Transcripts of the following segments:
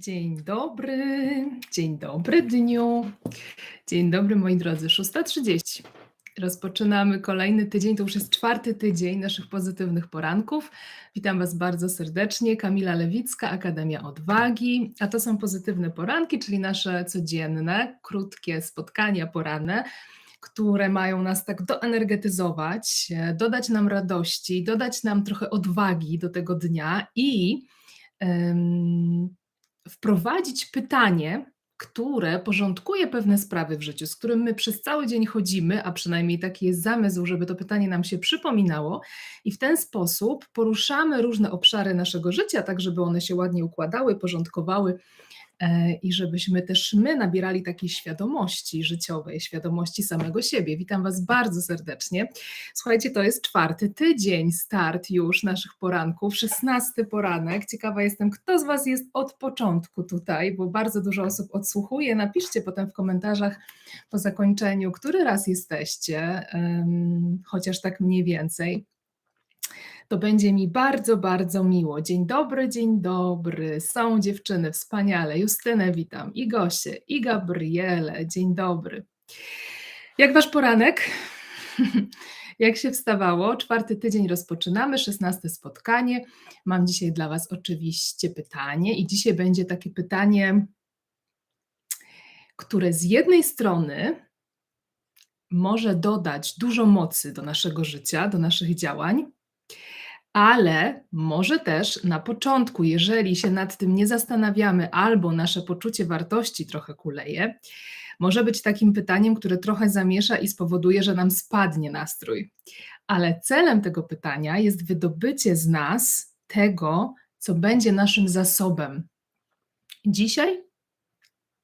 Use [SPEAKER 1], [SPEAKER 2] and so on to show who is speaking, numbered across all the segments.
[SPEAKER 1] Dzień dobry, dzień dobry dniu. Dzień dobry moi drodzy, 6.30. Rozpoczynamy kolejny tydzień, to już jest czwarty tydzień naszych pozytywnych poranków. Witam Was bardzo serdecznie. Kamila Lewicka, Akademia Odwagi, a to są pozytywne poranki, czyli nasze codzienne, krótkie spotkania poranne, które mają nas tak doenergetyzować, dodać nam radości, dodać nam trochę odwagi do tego dnia i wprowadzić pytanie, które porządkuje pewne sprawy w życiu, z którym my przez cały dzień chodzimy, a przynajmniej taki jest zamysł, żeby to pytanie nam się przypominało, i w ten sposób poruszamy różne obszary naszego życia, tak żeby one się ładnie układały, porządkowały i żebyśmy też my nabierali takiej świadomości życiowej, świadomości samego siebie. Witam Was bardzo serdecznie. Słuchajcie, to jest czwarty tydzień, start już naszych poranków, szesnasty poranek. Ciekawa jestem, kto z Was jest od początku tutaj, bo bardzo dużo osób odsłuchuje. Napiszcie potem w komentarzach po zakończeniu, który raz jesteście, chociaż tak mniej więcej to będzie mi bardzo, bardzo miło. Dzień dobry, dzień dobry. Są dziewczyny, wspaniale. Justynę witam, i Gosię, i Gabrielę. Dzień dobry. Jak wasz poranek? Jak się wstawało? Czwarty tydzień rozpoczynamy, szesnaste spotkanie. Mam dzisiaj dla Was oczywiście pytanie, i dzisiaj będzie takie pytanie, które z jednej strony może dodać dużo mocy do naszego życia, do naszych działań, ale może też na początku, jeżeli się nad tym nie zastanawiamy, albo nasze poczucie wartości trochę kuleje, może być takim pytaniem, które trochę zamiesza i spowoduje, że nam spadnie nastrój. Ale celem tego pytania jest wydobycie z nas tego, co będzie naszym zasobem dzisiaj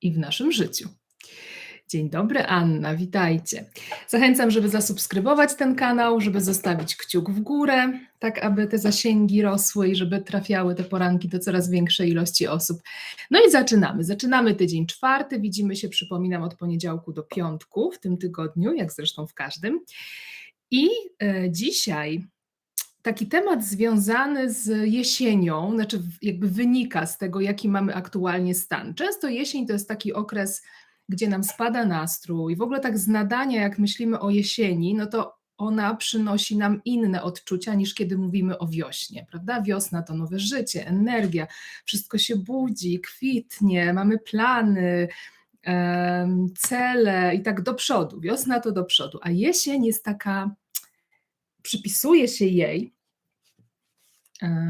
[SPEAKER 1] i w naszym życiu. Dzień dobry, Anna, witajcie. Zachęcam, żeby zasubskrybować ten kanał, żeby zostawić kciuk w górę, tak aby te zasięgi rosły i żeby trafiały te poranki do coraz większej ilości osób. No i zaczynamy. Zaczynamy tydzień czwarty. Widzimy się, przypominam, od poniedziałku do piątku w tym tygodniu, jak zresztą w każdym. I e, dzisiaj taki temat związany z jesienią, znaczy jakby wynika z tego, jaki mamy aktualnie stan. Często jesień to jest taki okres gdzie nam spada nastrój, w ogóle tak z nadania, jak myślimy o jesieni, no to ona przynosi nam inne odczucia niż kiedy mówimy o wiośnie, prawda? Wiosna to nowe życie, energia, wszystko się budzi, kwitnie, mamy plany, cele i tak do przodu. Wiosna to do przodu, a jesień jest taka, przypisuje się jej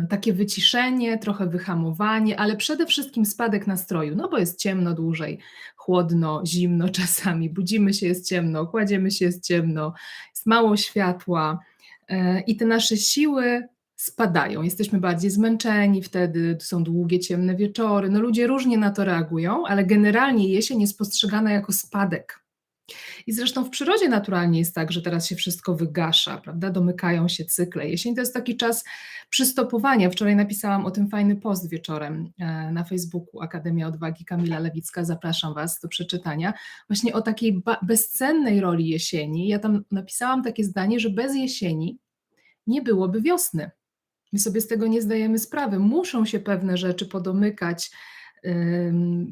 [SPEAKER 1] takie wyciszenie, trochę wyhamowanie, ale przede wszystkim spadek nastroju, no bo jest ciemno dłużej, chłodno, zimno czasami, budzimy się, jest ciemno, kładziemy się, jest ciemno, jest mało światła e, i te nasze siły spadają. Jesteśmy bardziej zmęczeni wtedy, są długie, ciemne wieczory. No ludzie różnie na to reagują, ale generalnie jesień jest postrzegana jako spadek i zresztą w przyrodzie naturalnie jest tak, że teraz się wszystko wygasza, prawda? Domykają się cykle. Jesień to jest taki czas przystopowania. Wczoraj napisałam o tym fajny post wieczorem e, na Facebooku Akademia Odwagi Kamila Lewicka. Zapraszam Was do przeczytania. Właśnie o takiej bezcennej roli jesieni. Ja tam napisałam takie zdanie, że bez jesieni nie byłoby wiosny. My sobie z tego nie zdajemy sprawy. Muszą się pewne rzeczy podomykać,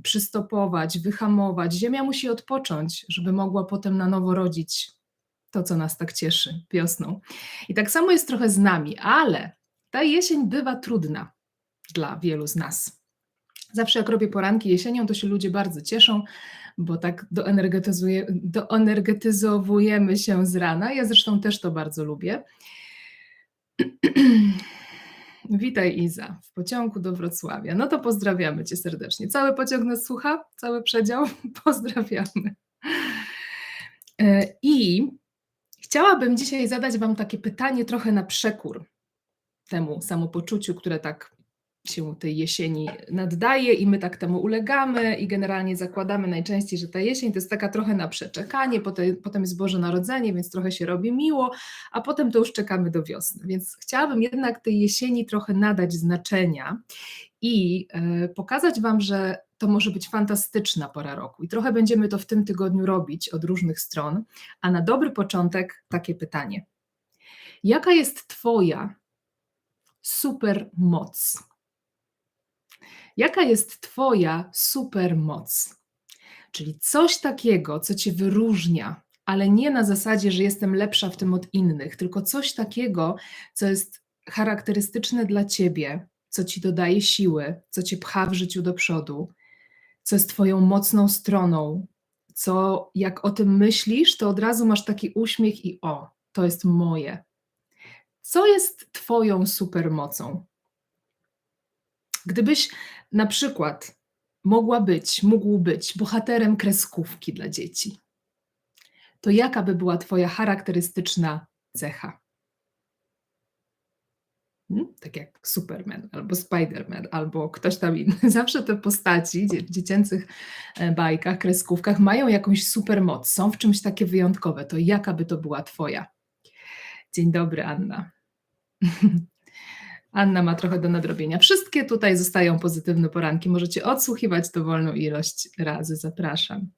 [SPEAKER 1] przystopować, wyhamować. Ziemia musi odpocząć, żeby mogła potem na nowo rodzić to, co nas tak cieszy wiosną. I tak samo jest trochę z nami, ale ta jesień bywa trudna dla wielu z nas. Zawsze jak robię poranki jesienią, to się ludzie bardzo cieszą, bo tak doenergetyzuje, doenergetyzowujemy się z rana. Ja zresztą też to bardzo lubię. Witaj Iza, w pociągu do Wrocławia. No to pozdrawiamy Cię serdecznie. Cały pociąg nas słucha? Cały przedział? Pozdrawiamy. E, I chciałabym dzisiaj zadać Wam takie pytanie trochę na przekór temu samopoczuciu, które tak się tej jesieni naddaje i my tak temu ulegamy i generalnie zakładamy najczęściej, że ta jesień to jest taka trochę na przeczekanie, potem, potem jest Boże Narodzenie, więc trochę się robi miło, a potem to już czekamy do wiosny. Więc chciałabym jednak tej jesieni trochę nadać znaczenia i y, pokazać Wam, że to może być fantastyczna pora roku i trochę będziemy to w tym tygodniu robić od różnych stron, a na dobry początek takie pytanie. Jaka jest Twoja super moc? Jaka jest Twoja supermoc? Czyli coś takiego, co Cię wyróżnia, ale nie na zasadzie, że jestem lepsza w tym od innych, tylko coś takiego, co jest charakterystyczne dla Ciebie, co Ci dodaje siły, co Cię pcha w życiu do przodu, co jest Twoją mocną stroną, co jak o tym myślisz, to od razu masz taki uśmiech i o, to jest moje. Co jest Twoją supermocą? Gdybyś na przykład mogła być, mógł być bohaterem kreskówki dla dzieci, to jaka by była Twoja charakterystyczna cecha? Hmm? Tak jak Superman, albo Spiderman, albo ktoś tam inny. Zawsze te postaci w dziecięcych e, bajkach, kreskówkach mają jakąś supermoc, są w czymś takie wyjątkowe. To jaka by to była Twoja? Dzień dobry, Anna. Anna ma trochę do nadrobienia. Wszystkie tutaj zostają pozytywne poranki. Możecie odsłuchiwać dowolną ilość razy. Zapraszam.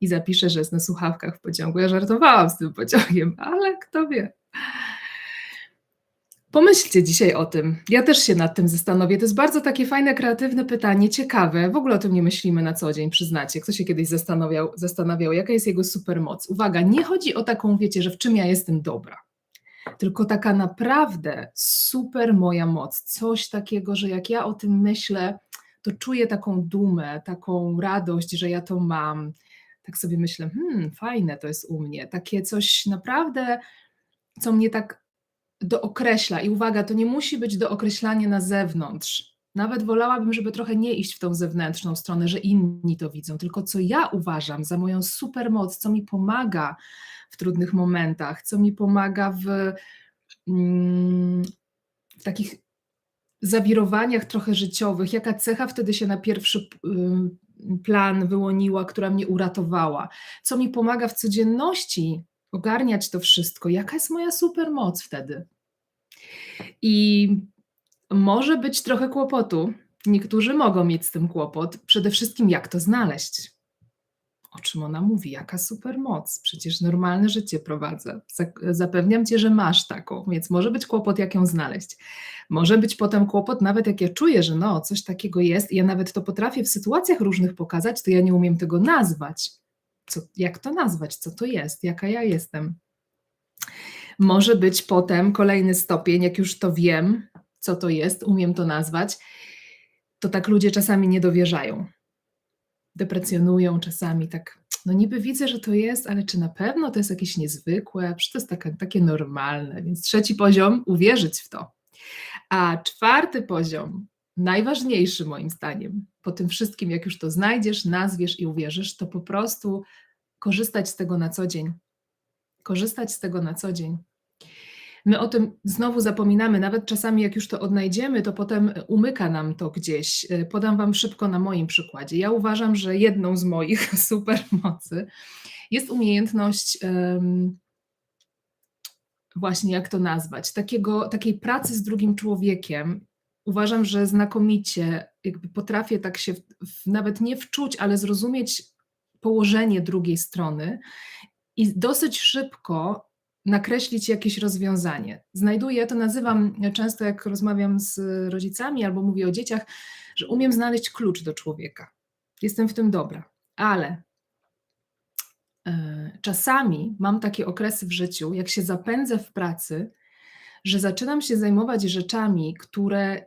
[SPEAKER 1] I zapiszę, że jest na słuchawkach w pociągu. Ja żartowałam z tym pociągiem, ale kto wie. Pomyślcie dzisiaj o tym. Ja też się nad tym zastanowię. To jest bardzo takie fajne, kreatywne pytanie, ciekawe. W ogóle o tym nie myślimy na co dzień, przyznacie. Kto się kiedyś zastanawiał, zastanawiał jaka jest jego supermoc? Uwaga, nie chodzi o taką, wiecie, że w czym ja jestem dobra tylko taka naprawdę super moja moc, coś takiego, że jak ja o tym myślę, to czuję taką dumę, taką radość, że ja to mam. Tak sobie myślę, hmm, fajne to jest u mnie. Takie coś naprawdę, co mnie tak dookreśla. I uwaga, to nie musi być dookreślanie na zewnątrz. Nawet wolałabym, żeby trochę nie iść w tą zewnętrzną stronę, że inni to widzą, tylko co ja uważam za moją supermoc, co mi pomaga w trudnych momentach, co mi pomaga w, mm, w takich zawirowaniach trochę życiowych, jaka cecha wtedy się na pierwszy y, plan wyłoniła, która mnie uratowała, co mi pomaga w codzienności ogarniać to wszystko, jaka jest moja supermoc wtedy. I może być trochę kłopotu. Niektórzy mogą mieć z tym kłopot. Przede wszystkim, jak to znaleźć? O czym ona mówi? Jaka super moc? Przecież normalne życie prowadzę. Zapewniam cię, że masz taką, więc może być kłopot, jak ją znaleźć. Może być potem kłopot, nawet jak ja czuję, że no, coś takiego jest, i ja nawet to potrafię w sytuacjach różnych pokazać, to ja nie umiem tego nazwać. Co, jak to nazwać? Co to jest? Jaka ja jestem? Może być potem kolejny stopień, jak już to wiem, co to jest, umiem to nazwać, to tak ludzie czasami nie dowierzają deprecjonują czasami, tak, no niby widzę, że to jest, ale czy na pewno to jest jakieś niezwykłe? Przecież to jest takie normalne. Więc trzeci poziom, uwierzyć w to. A czwarty poziom, najważniejszy moim zdaniem, po tym wszystkim, jak już to znajdziesz, nazwiesz i uwierzysz, to po prostu korzystać z tego na co dzień. Korzystać z tego na co dzień. My o tym znowu zapominamy, nawet czasami jak już to odnajdziemy, to potem umyka nam to gdzieś. E, podam Wam szybko na moim przykładzie. Ja uważam, że jedną z moich supermocy jest umiejętność um, właśnie jak to nazwać, takiego, takiej pracy z drugim człowiekiem. Uważam, że znakomicie jakby potrafię tak się w, w, nawet nie wczuć, ale zrozumieć położenie drugiej strony i dosyć szybko nakreślić jakieś rozwiązanie. Znajduję, to nazywam często, jak rozmawiam z rodzicami albo mówię o dzieciach, że umiem znaleźć klucz do człowieka. Jestem w tym dobra, ale e, czasami mam takie okresy w życiu, jak się zapędzę w pracy, że zaczynam się zajmować rzeczami, które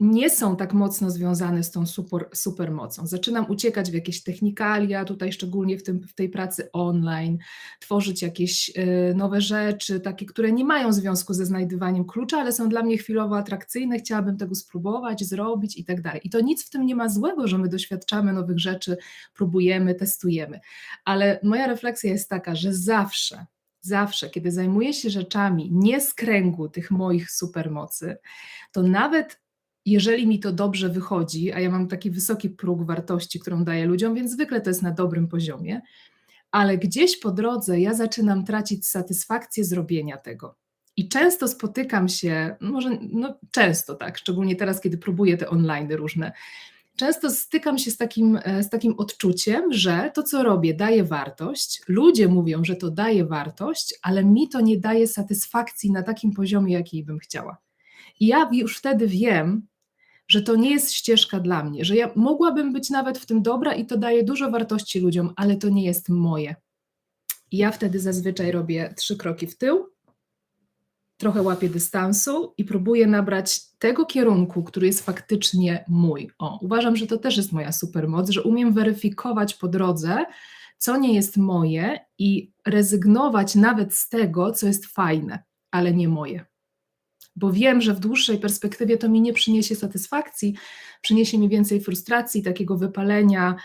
[SPEAKER 1] nie są tak mocno związane z tą super, supermocą. Zaczynam uciekać w jakieś technikalia, tutaj szczególnie w, tym, w tej pracy online, tworzyć jakieś y, nowe rzeczy, takie, które nie mają związku ze znajdywaniem klucza, ale są dla mnie chwilowo atrakcyjne, chciałabym tego spróbować, zrobić i tak dalej. I to nic w tym nie ma złego, że my doświadczamy nowych rzeczy, próbujemy, testujemy. Ale moja refleksja jest taka, że zawsze, zawsze, kiedy zajmuję się rzeczami nie z kręgu tych moich supermocy, to nawet jeżeli mi to dobrze wychodzi, a ja mam taki wysoki próg wartości, którą daję ludziom, więc zwykle to jest na dobrym poziomie, ale gdzieś po drodze ja zaczynam tracić satysfakcję zrobienia tego. I często spotykam się, może no często tak, szczególnie teraz, kiedy próbuję te online różne, często stykam się z takim, e, z takim odczuciem, że to, co robię, daje wartość. Ludzie mówią, że to daje wartość, ale mi to nie daje satysfakcji na takim poziomie, jakiej bym chciała. I ja już wtedy wiem, że to nie jest ścieżka dla mnie, że ja mogłabym być nawet w tym dobra i to daje dużo wartości ludziom, ale to nie jest moje. I ja wtedy zazwyczaj robię trzy kroki w tył, trochę łapię dystansu i próbuję nabrać tego kierunku, który jest faktycznie mój. O, uważam, że to też jest moja supermoc, że umiem weryfikować po drodze, co nie jest moje i rezygnować nawet z tego, co jest fajne, ale nie moje. Bo wiem, że w dłuższej perspektywie to mi nie przyniesie satysfakcji, przyniesie mi więcej frustracji, takiego wypalenia,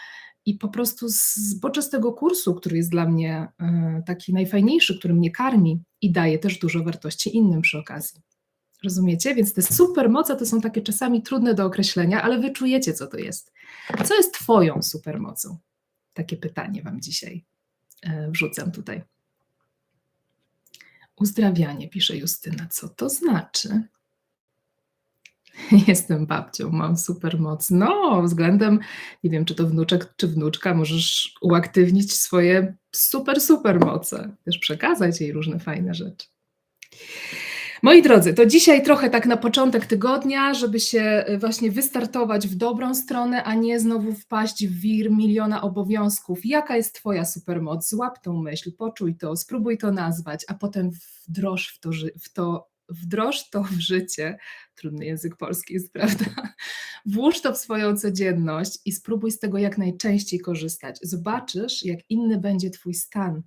[SPEAKER 1] i po prostu z, podczas tego kursu, który jest dla mnie y, taki najfajniejszy, który mnie karmi i daje też dużo wartości innym przy okazji. Rozumiecie? Więc te supermoce to są takie czasami trudne do określenia, ale wy czujecie, co to jest. Co jest Twoją supermocą? Takie pytanie Wam dzisiaj y, wrzucam tutaj. Uzdrawianie, pisze Justyna. Co to znaczy? Jestem babcią, mam super moc. No, względem, nie wiem, czy to wnuczek, czy wnuczka, możesz uaktywnić swoje super, super moce. Też przekazać jej różne fajne rzeczy. Moi drodzy, to dzisiaj trochę tak na początek tygodnia, żeby się y, właśnie wystartować w dobrą stronę, a nie znowu wpaść w wir miliona obowiązków. Jaka jest Twoja supermoc? Złap tą myśl, poczuj to, spróbuj to nazwać, a potem wdroż w to, w to wdroż to w życie, trudny język polski jest, prawda? Włóż to w swoją codzienność i spróbuj z tego jak najczęściej korzystać. Zobaczysz, jak inny będzie Twój stan.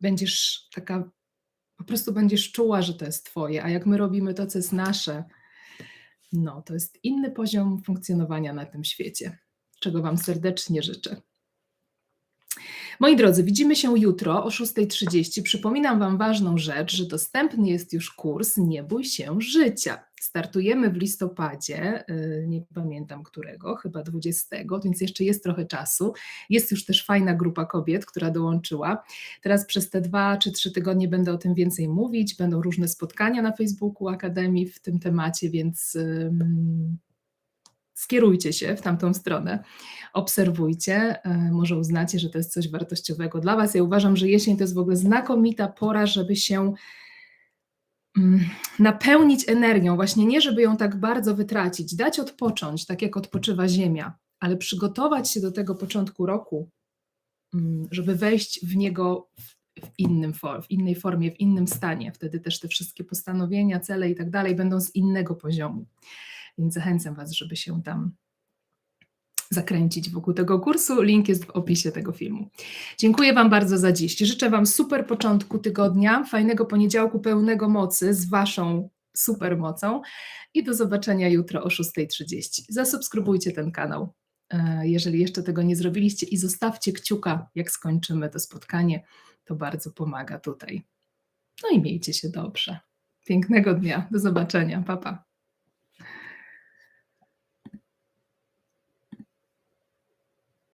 [SPEAKER 1] Będziesz taka, po prostu będziesz czuła, że to jest Twoje, a jak my robimy to, co jest nasze, no to jest inny poziom funkcjonowania na tym świecie, czego Wam serdecznie życzę. Moi drodzy, widzimy się jutro o 6.30. Przypominam Wam ważną rzecz, że dostępny jest już kurs Nie bój się życia. Startujemy w listopadzie, y, nie pamiętam którego, chyba 20, więc jeszcze jest trochę czasu. Jest już też fajna grupa kobiet, która dołączyła. Teraz przez te dwa czy trzy tygodnie będę o tym więcej mówić. Będą różne spotkania na Facebooku Akademii w tym temacie, więc skierujcie się w tamtą stronę, obserwujcie, e, może uznacie, że to jest coś wartościowego dla Was. Ja uważam, że jesień to jest w ogóle znakomita pora, żeby się mm, napełnić energią, właśnie nie żeby ją tak bardzo wytracić, dać odpocząć, tak jak odpoczywa Ziemia, ale przygotować się do tego początku roku, mm, żeby wejść w niego w, innym w innej formie, w innym stanie. Wtedy też te wszystkie postanowienia, cele i tak dalej będą z innego poziomu. Więc zachęcam Was, żeby się tam zakręcić wokół tego kursu. Link jest w opisie tego filmu. Dziękuję Wam bardzo za dziś. Życzę Wam super początku tygodnia, fajnego poniedziałku pełnego mocy z Waszą super mocą i do zobaczenia jutro o 6.30. Zasubskrybujcie ten kanał, e, jeżeli jeszcze tego nie zrobiliście i zostawcie kciuka, jak skończymy to spotkanie. To bardzo pomaga tutaj. No i miejcie się dobrze. Pięknego dnia. Do zobaczenia. Pa, pa.